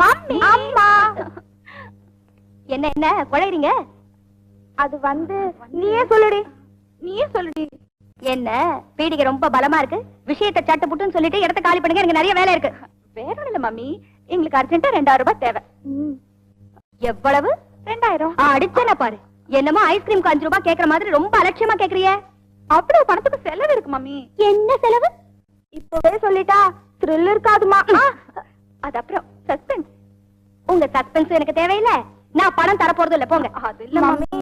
Mummy. அம்மா. என்ன என்ன குழைறீங்க அது வந்து நீயே சொல்லுடி. நீயே சொல்லுடி. என்ன பீடிகை ரொம்ப பலமா இருக்கு? விஷயத்தை சட்டு புட்டுன்னு சொல்லிட்டு இடத்த காலி பண்ணுங்க எனக்கு நிறைய வேலை இருக்கு. வேற இல்ல மம்மி. எங்களுக்கு அர்ஜென்ட்டா ரெண்டாயிரம் ரூபாய் தேவை. எவ்வளவு? ரெண்டாயிரம். அடிச்சேன பாரு. என்னமோ ஐஸ்கிரீம் அஞ்சு ரூபாய் கேக்குற மாதிரி ரொம்ப அலட்சியமா கேக்குறிய. அவ்வளவு பணத்துக்கு செலவு இருக்கு மம்மி. என்ன செலவு? இப்பவே சொல்லிட்டா த்ரில் இருக்காதுமா அது அப்புறம் சஸ்பென்ஸ் உங்க சஸ்பென்ஸ் எனக்கு தேவையில்ல. நான் பணம் தர போறது இல்ல போங்க. அது இல்ல mummy.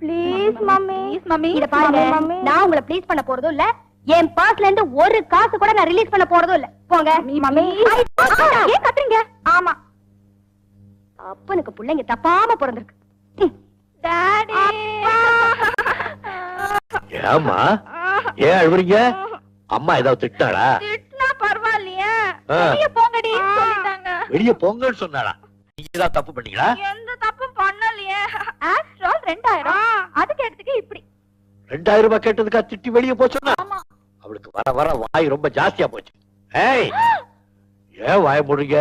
Please mummy please mummy. இத பாருங்க. மம்மி. நான் உங்களை ப்ளீஸ் பண்ண போறதும் இல்ல. என் பர்ஸ்ல இருந்து ஒரு காசு கூட நான் ரிலீஸ் பண்ண போறதும் இல்ல. போங்க. மம்மி. ஐ, ஏன் கத்துறீங்க? ஆமா. அப்பனுக்கு பிள்ளைங்க தப்பாம பிறந்திருக்கு. டாடி ஏம்மா ஏன் அழுவுறீங்க? அம்மா ஏதாவது திட்டாளா திட்டினா பரவாயில்லையே. வெளிய போங்கன்னு சொன்னாளா. நீங்க தப்பு பண்ணீங்களா? எந்த தப்பும் பண்ணலையே. ஆஃப்டர் ஆல் ரெண்டாயிரம். அதுக்கு எடுத்துக்க இப்படி. ரெண்டாயிரம் ரூபாய் கேட்டதுக்கா திட்டி வெளிய போச்சுன்னா ஆமா. அவளுக்கு வர வர வாய் ரொம்ப ஜாஸ்தியா போச்சு. ஏய் ஏன் வாய போடுறீங்க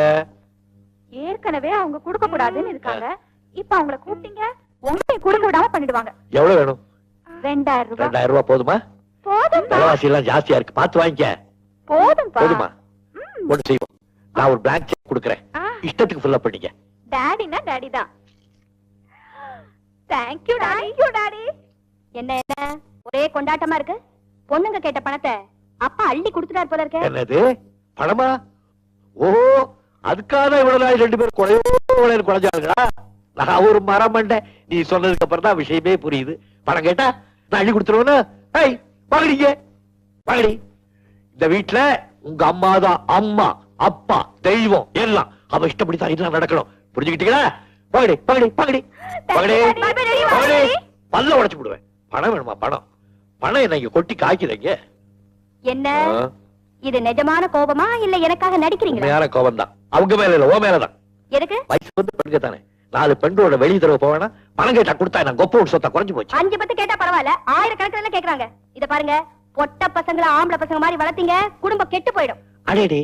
ஏற்கனவே அவங்க கொடுக்க கூடாதுன்னு இருக்காங்க. இப்ப அவங்கள கூப்பிட்டீங்க உங்களையும் கொடுக்க விடாம பண்ணிடுவாங்க. எவ்வளவு வேணும்? ரெண்டாயிரம் ரூபாய். ரெண்டாயிரம் ரூபாய் போதுமா? போதும் விலைவாசி எல்லாம் ஜாஸ்தியா இருக்கு. பார்த்து வாங்கிக்க. போதும்? போதுமா ஒண்ணு செய்வோம். நான் ஒரு பிளாங்க் செக் கொடுக்குறேன். இஷ்டத்துக்கு ஃபில் அப் பண்ணிக்க. டாடினா டாடி தான். Thank you thank you daddy என்ன என்ன? ஒரே கொண்டாட்டமா இருக்கு? பொண்ணுங்க கேட்ட பணத்தை அப்பா அள்ளி கொடுத்துட்டார் போல இருக்க. என்னது? பணமா? ஓ அதுக்காக இவ்வளவு நாள் ரெண்டு பேரும் குறையோ குறையு குறைஞ்சாங்களா நான் ஒரு மரம் மண்டேன் நீ சொன்னதுக்கு அப்புறம் தான் விஷயமே புரியுது. பணம் கேட்டா நான் அள்ளி கொடுத்துருவேன்னு. ஐய் வாங்கடிங்க வாங்கடி இந்த வீட்டுல உங்க அம்மா தான் அம்மா. அப்பா தெய்வம் எல்லாம். அவ இஷ்டப்படி தான் எல்லாம் நடக்கணும். புரிஞ்சுக்கிட்டீங்களா? வாங்கடி வாங்கடி வாங்கடி பல்ல உடைச்சு விடுவேன் பணம் வேணுமா பணம்? பணம் என்ன கொட்டி காய்க்குதுங்க? என்ன? இது நிஜமான கோபமா இல்ல எனக்காக நடிக்கிறீங்களா? உண்மையான கோபம் தான் அவங்க மேல இல்ல ஓ மேலதான் எதுக்கு? வயசு வந்து பெண்க தானே. நாலு பெண்களோட வெளிய தடவை போவேனா பணம் கேட்டா கொடுத்தா நான் கொப்ப சொத்தா குறைஞ்சு போச்சு. அஞ்சு பத்து கேட்டா பரவாயில்ல. ஆயிரக்கணக்கில் கேக்குறாங்க. இத பாருங்க பொட்ட பசங்களை ஆம்பளை பசங்க மாதிரி வளர்த்தீங்க குடும்பம் கெட்டு போயிடும். அடேடே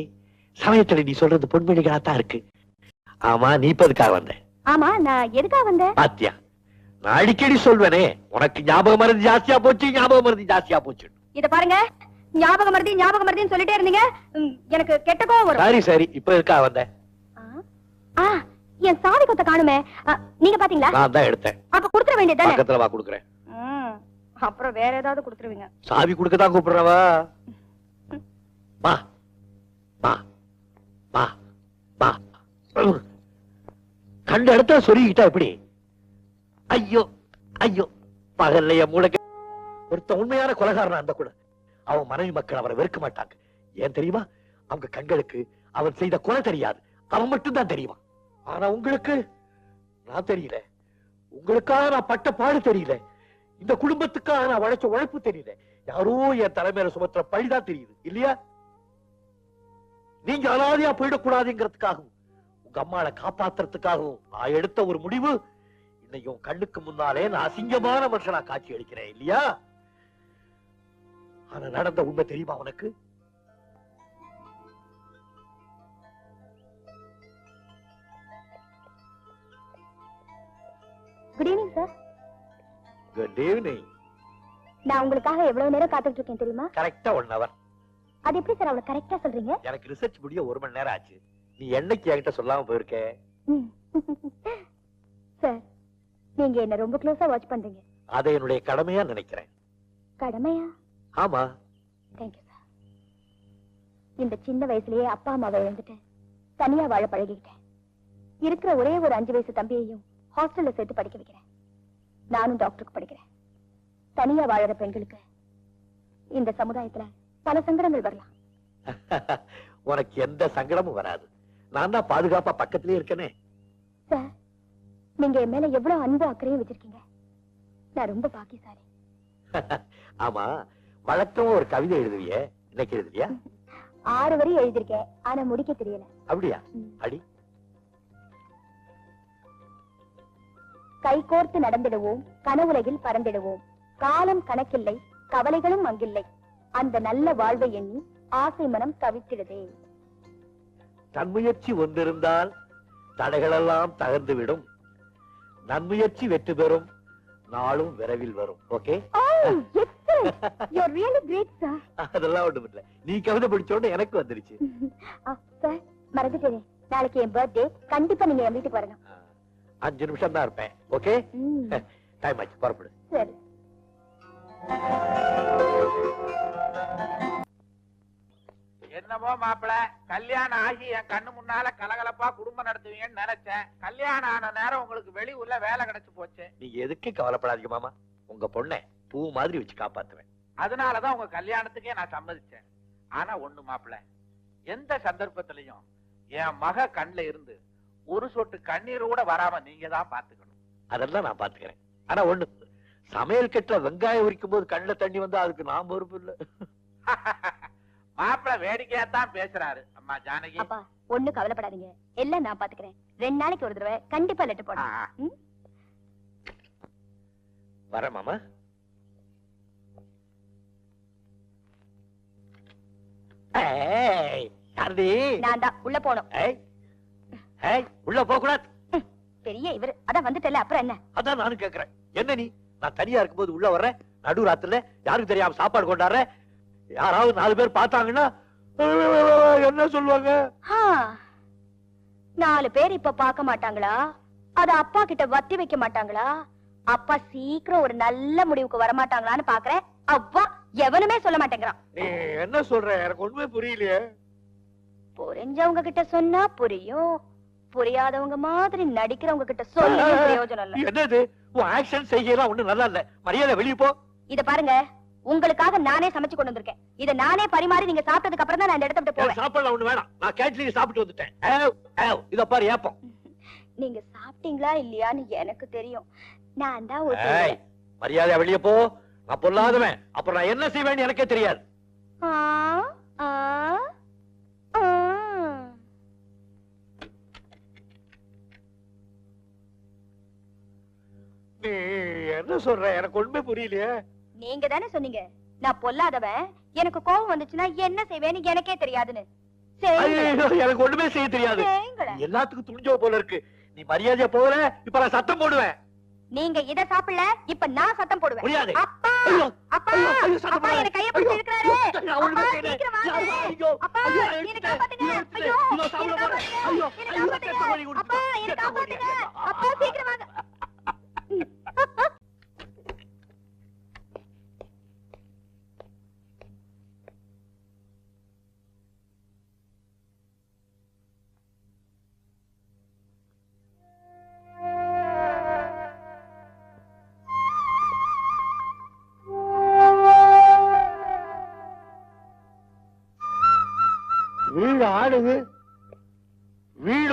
சமயத்துல நீ சொல்றது பொன்மொழிகளா தான் இருக்கு. ஆமா நீ இப்ப எதுக்காக வந்த? ஆமா நான் எதுக்காக வந்தேன் பாத்தியா? நான் அடிக்கடி சொல்வேனே உனக்கு ஞாபகம் மருந்து ஜாஸ்தியா போச்சு ஞாபகம் மருந்து ஜாஸ்தியா போச்சு. இத பாருங்க ஞாபகம் மருதி ஞாபகம் மருதின்னு சொல்லிட்டே இருந்தீங்க ம், எனக்கு கெட்ட கோவம் வரும். சரி சரி இப்ப எதுக்காக வந்த? ஆ, ஆ, என் சாவி கொத்த காணுமே நீங்க பாத்தீங்களா? நான் தான் எடுத்தேன். அப்ப குடுத்துற வேண்டியதுதானே பக்கத்துல வா குடுக்குறேன். ம், அப்புறம் வேற ஏதாவது குடுத்துருவீங்க. சாவி குடுக்க தான் கூப்பிடுறவா வா வா. பா பா. கண்ட இடத்துல சொல்லிக்கிட்டா எப்படி? ஐயோ ஐயோ பகல்லைய மூளைக்கு. ஒருத்த உண்மையான கொலகாரனா அந்த கூட அவன் மனைவி மக்கள் அவரை வெறுக்க மாட்டாங்க. ஏன் தெரியுமா? அவங்க கண்களுக்கு அவன் செய்த கொலை தெரியாது. அவன் மட்டும் தான் தெரியுமா? ஆனா உங்களுக்கு? நான் தெரியல. உங்களுக்காக நான் பட்ட பாடு தெரியல. இந்த குடும்பத்துக்காக நான் உழைச்ச உழைப்பு தெரியல. யாரோ என் தலைமையில சுமத்துற பழிதான் தெரியுது. இல்லையா? நீங்க அனாதையா போயிடக்கூடாதுங்கிறதுக்காகவும் உங்க அம்மாளை காப்பாத்துறதுக்காகவும் நான் எடுத்த ஒரு முடிவு. இன்னைக்கு கண்ணுக்கு முன்னாலே நான் அசிங்கமான மனுஷனா காட்சி அளிக்கிறேன் இல்லையா? ஆனா நடந்த உண்மை தெரியுமா உனக்கு? Good evening sir good evening நான் உங்களுக்காக எவ்வளவு நேரம் காத்துட்டு இருக்கேன் தெரியுமா? கரெக்டா ஒன் ஹவர் அது எப்படி சார் அவ்வளவு கரெக்டா சொல்றீங்க? எனக்கு ரிசர்ச் முடிய ஒரு மணி நேரம் ஆச்சு. நீ என்னைக்கு என்கிட்ட சொல்லாம போயிருக்க. சார் நீங்க என்ன ரொம்ப க்ளோஸா வாட்ச் பண்றீங்க. அதை என்னுடைய கடமையா நினைக்கிறேன். கடமையா? ஆமா. தேங்க்யூ சார் இந்த சின்ன வயசுலயே அப்பா அம்மாவை இழந்துட்டேன். தனியா வாழ பழகிக்கிட்டேன். இருக்கிற ஒரே ஒரு அஞ்சு வயசு தம்பியையும் ஹாஸ்டல்ல சேர்த்து படிக்க வைக்கிறேன். நானும் டாக்டருக்கு படிக்கிறேன். தனியா வாழற பெண்களுக்கு இந்த சமுதாயத்துல பல சங்கடங்கள் வரலாம். உனக்கு எந்த சங்கடமும் வராது. நான் தான் பாதுகாப்பா பக்கத்திலே இருக்கனே. சார் நீங்க என் மேல எவ்வளவு அன்பு அக்கறையும் வச்சிருக்கீங்க. நான் ரொம்ப பாக்கியசாலி. ஆமா வழக்கமா ஒரு கவிதை எழுதுவியே. இன்னைக்கு எழுதுவியா? ஆறு வரி எழுதியிருக்கேன் ஆனா முடிக்க தெரியல. அப்படியா. அடி. கைகோர்த்து நடந்திடுவோம் கனவுலகில் பறந்திடுவோம். காலம் கணக்கில்லை கவலைகளும் அங்கில்லை. அந்த நல்ல வாழ்வை எண்ணி ஆசை மனம் தவித்திடுதே. தன்முயற்சி ஒன்றிருந்தால் தடைகளெல்லாம் தகர்ந்து விடும் நன்முயற்சி வெற்றி பெறும். நாளும் விரைவில் வரும். ஓகே. அதெல்லாம் ஒண்ணும் இல்ல. நீ கவிதை படிச்ச உடனே எனக்கு வந்துருச்சு. மறந்துட்டேனே. நாளைக்கு என் பர்த்டே கண்டிப்பா நீங்க என் வீட்டுக்கு வரணும். அஞ்சு நிமிஷம் தான் இருப்பேன் ஓகே டைம் ஆச்சு. புறப்படு. சரி. என்னமோ மாப்பிள கல்யாணம் ஆகி என் கண்ணு முன்னால கலகலப்பா குடும்பம் நடத்துவீங்கன்னு நினைச்சேன். கல்யாணம் ஆன நேரம் உங்களுக்கு வெளியூர்ல வேலை கிடைச்சு போச்சு. நீங்க எதுக்கு கவலைப்படாதீங்க மாமா. உங்க பொண்ணை பூ மாதிரி வச்சு காப்பாத்துவேன். அதனாலதான் உங்க கல்யாணத்துக்கே நான் சம்மதிச்சேன். ஆனா ஒண்ணு மாப்பிள எந்த சந்தர்ப்பத்திலையும் என் மக கண்ணுல இருந்து ஒரு சொட்டு கண்ணீர் கூட வராம நீங்க தான் பாத்துக்கணும் அதெல்லாம் நான் பாத்துக்கிறேன் ஆனா ஒண்ணு சமையல் கட்டுல வெங்காயம் உரிக்கும் போது கண்ணுல தண்ணி வந்தா அதுக்கு நான் பொறுப்பு இல்ல. மாப்பிள வேடிக்கையா தான் பேசுறாரு. அம்மா ஜானகி. அப்பா ஒண்ணு கவலைப்படாதீங்க. எல்லாம் நான் பாத்துக்கிறேன். ரெண்டு நாளைக்கு ஒரு தடவை கண்டிப்பா லெட்டர் போடுறேன்? வரேன் மாமா. யாருடி? நான் தான் உள்ள போனோம் ஏய், ஏய், உள்ள போக கூடாது பெரிய இவரு. அதான் வந்துட்டல அப்புறம் என்ன? அதான் நானும் கேக்குறேன். என்ன நீ? நான் தனியா இருக்கும்போது உள்ள வர்றேன். நடு ராத்துல யாருக்கு தெரியாம சாப்பாடு கொண்டாடுறேன். யாராவது நாலு பேர் பார்த்தாங்கன்னா என்ன சொல்லுவாங்க? நாலு பேர் இப்ப பார்க்க மாட்டாங்களா? அத அப்பா கிட்ட வத்தி வைக்க மாட்டாங்களா? அப்பா சீக்கிரம் ஒரு நல்ல முடிவுக்கு வர மாட்டாங்களான்னு பாக்குறேன். அவ்வா எவனுமே சொல்ல மாட்டேங்கிறான். நீ என்ன சொல்ற? எனக்கு ஒண்ணுமே புரியலையே. புரிஞ்சவங்க கிட்ட சொன்னா புரியும். புரியாதவங்க மாதிரி நடிக்கிறவங்க கிட்ட சொல்லி பிரயோஜனம் இல்ல. என்னது? உன் ஆக்ஷன் செய்யலாம் ஒண்ணு நல்லா இல்ல. மரியாதை வெளிய போ. இத பாருங்க. உங்களுக்காக நானே சமைச்சு கொண்டு வந்திருக்கேன். இத நானே பரிமாறி நீங்க சாப்பிட்டதுக்கு அப்புறம் தான் நான் இந்த இடத்த விட்டு போவேன். சாப்பாடுலாம் ஒண்ணு வேணாம். நான் கேட்டரிங் சாப்பிட்டு வந்துட்டேன். இத பாரு ஏப்பம். நீங்க சாப்பிட்டீங்களா இல்லையான்னு எனக்கு தெரியும். நான் தான் ஒரு மரியாதை வெளிய போ. நான் பொல்லாதவன். அப்புறம் நான் என்ன செய்வேன்னு எனக்கே தெரியாது. ஆ, ஆ, ஆ. நீ என்ன சொல்ற? எனக்கு ஒண்ணுமே புரியலையே. நீங்க தானே சொன்னீங்க நான் பொல்லாதவன் எனக்கு கோவம் வந்துச்சுன்னா என்ன செய்வேன்னு எனக்கே தெரியாதுன்னு எனக்கு ஒண்ணுமே செய்ய தெரியாது எல்லாத்துக்கும் துணிஞ்சோ போல இருக்கு நீ மரியாதையா போகல இப்ப நான் சத்தம் போடுவேன் நீங்க இத சாப்பிடல இப்ப நான் சத்தம் போடுவேன் முடியாது. அப்பா. என்ன கைய பிடிச்சு இழுக்கறாரு அப்பா. சீக்கிரம் வாங்க. அப்பா என்ன. காப்பாத்துங்க. ஐயோ என்ன. காப்பாத்துங்க ஐயோ, என்ன காப்பாத்துங்க. அப்பா என்ன. காப்பாத்துங்க அப்பா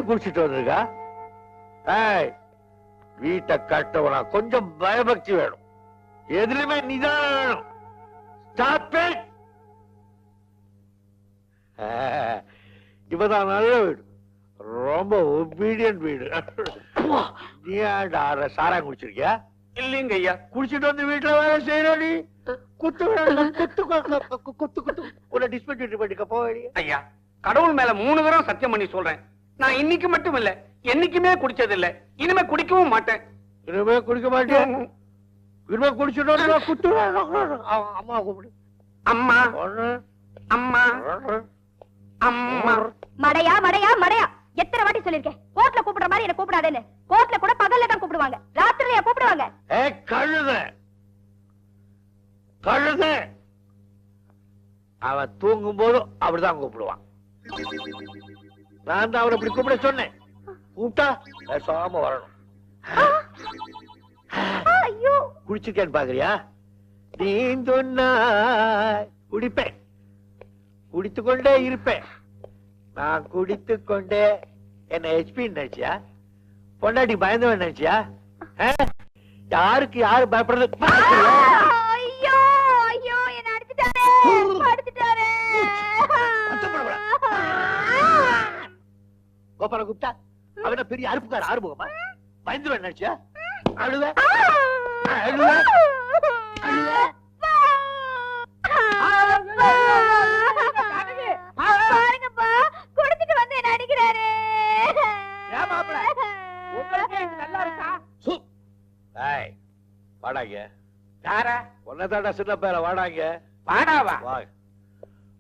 குடிச்சிட்டு வந்திருக்கா? ஏய் வீட்டை கட்டவனா கொஞ்சம் பயபக்தி வேணும். எதுலயுமே நிதானம் வேணும். ஸ்டாப் இட் இவதான் நல்ல வீடு. ரொம்ப ஒபீடியன்ட் வீடு. நீ சாராயம் குடிச்சிருக்கியா? இல்லைங்க ஐயா. குடிச்சிட்டு வந்து வீட்டுல வேலை செய்யற நீ? குத்து குத்து குத்து குத்து. உன்னை டிஸ்பென்சரி பண்ணிக்க போவேடி ஐயா கடவுள் மேல மூணு தடவை சத்தியம் பண்ணி சொல்றேன். நான் இன்னைக்கு மட்டும் இல்ல என்னைக்குமே குடிச்சது இல்ல இனிமே குடிக்கவும் மாட்டேன். இனிமே குடிக்க மாட்டேன். இனிமே குடிச்சிட்டு குத்து அம்மா கூப்பிடு. அம்மா. அம்மா. அம்மா. மடையா மடையா மடையா. எத்தனை வாட்டி சொல்லிருக்கேன் கோர்ட்ல கூப்பிடுற மாதிரி என்ன கூப்பிடாதேன்னு. கோர்ட்ல கூட பகல்ல தான் கூப்பிடுவாங்க. ராத்திரியா கூப்பிடுவாங்க. ஏய் கழுத. கழுத. அவன் தூங்கும் போதும் அப்படிதான் கூப்பிடுவான். நான் தான் அவனை இப்படி கூப்பிட சொன்னேன். கூப்பிட்டா பேசாம வரணும். குடிச்சிருக்கேன்னு பாக்குறியா? நீ சொன்னாய் குடிப்பேன். குடித்து கொண்டே இருப்பேன். நான் குடித்து கொண்டே என்ன ஹெச்பி நினைச்சியா? பொண்டாட்டி பயந்தவன் நினைச்சியா? யாருக்கு யாரு பயப்படுறது? கோபால குப்தா அவன பெரிய அறுப்புக்கார ஆறுமுகமா? பயந்துருவன் நினைச்சியா? வாடாங்க. யார? ஒன்னதாடா சின்ன பேர வாடாங்க. பாடாவா வா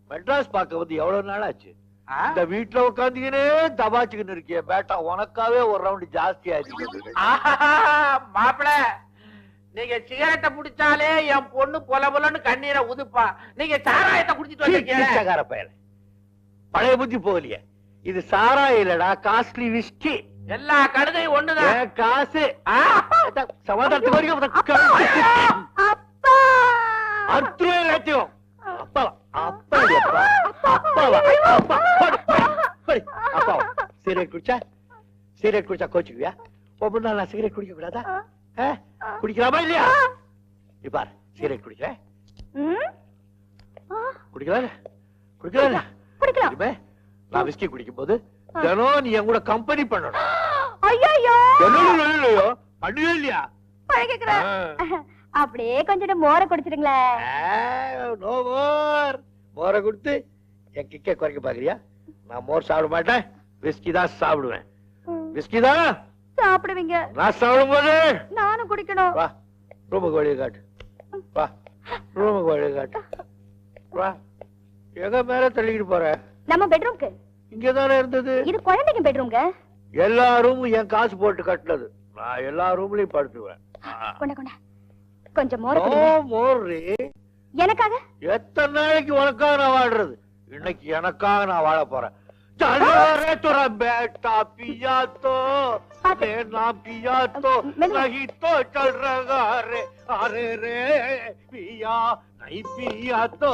மெட்ராஸ் பார்க்க வந்து எவ்வளவு நாள் ஆச்சு? இந்த வீட்டுல உட்காந்துக்கினே தபாச்சுக்கின்னு இருக்கிய பேட்டா உனக்காவே ஒரு ரவுண்ட் ஜாஸ்தி ஆயிடுச்சு. ஆஹா, மாப்பிள நீங்க சிகரெட்டை புடிச்சாலே என் பொண்ணு பொல பொலன்னு கண்ணீரை உதுப்பா. நீங்க சாராயத்தை குடிச்சிட்டு பயல. பழைய புத்தி போகலையே. இது சாராயம் இல்லடா காஸ்ட்லி விஸ்கி எல்லா கழுதையும் ஒண்ணுதான். காசு? சமாதானத்துக்கு வரைக்கும் அப்பா. அர்த்தம் எல்லாத்தையும். அப்பா அப்பா இல்லப்பா அப்பாவா சிகரெட் குடிச்சா? சிகரெட் குடிச்சா கோச்சுக்குவியா? ஒவ்வொரு நாள் நான் சிகரெட் குடிக்க கூடாதா? குடிக்கலாமா இல்லையா? இப்பார் சிகரெட் குடிக்கிறேன். குடிக்கலாம். குடிக்கலாம். குடிக்கலாம் நான் விஸ்கி குடிக்கும் போது தினம் நீ என் கூட கம்பெனி பண்ணணும். ஐயோ இல்லையோ? பண்ணுவே இல்லையா? அப்படியே கொஞ்சம் மோர குடிச்சிருங்களேன் நோ மோர் மோரை கொடுத்து என் கிக்க குறைக்க பாக்குறியா நான் மோர் சாப்பிட மாட்டேன். விஸ்கி தான் சாப்பிடுவேன். விஸ்கி தான்? சாப்பிடுவீங்க. நான் சாப்பிடும் போது நானும் குடிக்கணும். வா ரூமுக்கு வழியை காட்டு. வா ரூமுக்கு வழியை காட்டு. வா எங்க மேல தள்ளிக்கிட்டு போற? நம்ம பெட்ரூம்க்கு இங்கதானே இருந்தது? இது குழந்தைங்க பெட்ரூம்ங்க எல்லா ரூமும் என் காசு போட்டு கட்டினது. நான் எல்லா ரூம்லயும் படுத்துவேன். கொண்ட கொண்ட. கொஞ்சம் மோர எனக்காக? எத்தனை நாளைக்கு உனக்காக நான் வாழ்றது? இன்னைக்கு எனக்காக நான் வாழ போறேன். चलो तोरा बेटा पिया तो लेना पिया तो नहीं तो चल रहा रे अरे रे पिया नहीं पिया तो।